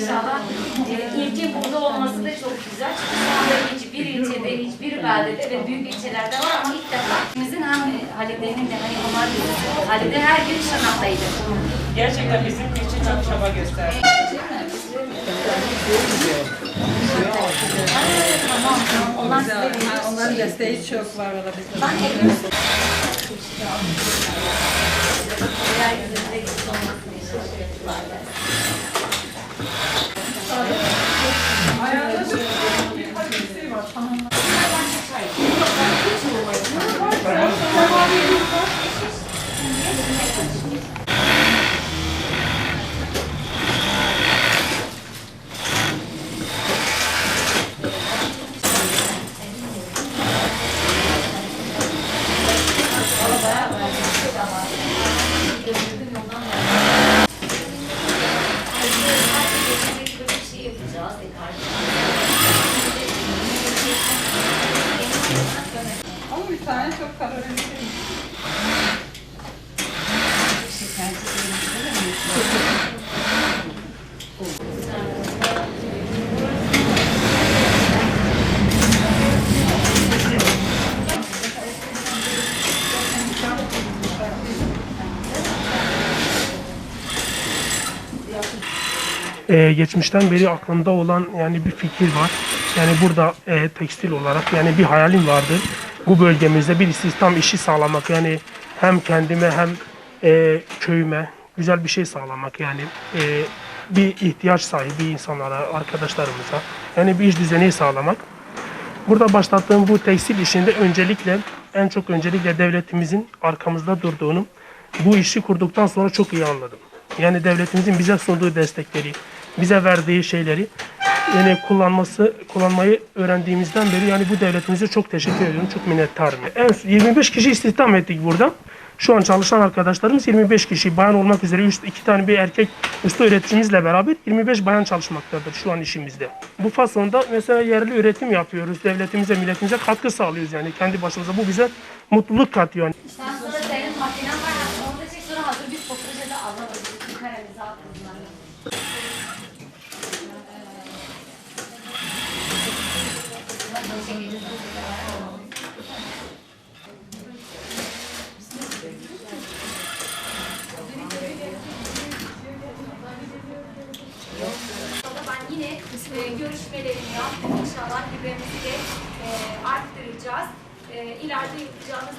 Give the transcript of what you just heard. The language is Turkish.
İnşallah e, ilkin burada olması da çok güzel. Çünkü şu anda hiçbir ilçede, hiçbir beldede ve büyük ilçelerde var ama ilk defa bizim hem Halide'nin de hani Omar Bey'in Halide her gün Şanak'taydı. Gerçekten bizim için çok çaba gösterdi. Tamam, tamam. Onlar size veriyor. Onların desteği çok var valla bizde. Ben ekliyorum. Diğer yüzünde Ama bir tane çok kalorili Ee, geçmişten beri aklımda olan yani bir fikir var. Yani burada e, tekstil olarak yani bir hayalim vardı. Bu bölgemizde bir istihdam işi sağlamak yani hem kendime hem e, köyüme güzel bir şey sağlamak yani e, bir ihtiyaç sahibi insanlara, arkadaşlarımıza yani bir iş düzeni sağlamak. Burada başlattığım bu tekstil işinde öncelikle en çok öncelikle devletimizin arkamızda durduğunu bu işi kurduktan sonra çok iyi anladım. Yani devletimizin bize sunduğu destekleri, bize verdiği şeyleri yani kullanması, kullanmayı öğrendiğimizden beri yani bu devletimize çok teşekkür ediyorum. Çok minnettarım. En 25 kişi istihdam ettik burada. Şu an çalışan arkadaşlarımız 25 kişi bayan olmak üzere üst, iki tane bir erkek usta üreticimizle beraber 25 bayan çalışmaktadır şu an işimizde. Bu fasonda mesela yerli üretim yapıyoruz. Devletimize, milletimize katkı sağlıyoruz yani kendi başımıza. Bu bize mutluluk katıyor. Sen sonra senin makinen var. Onu da çek sonra hazır bir fotoğrafı alalım. Bütün karemizi e, görüşmelerimi yaptım. İnşallah güvenimizi de e, arttıracağız. E, ileride yapacağımız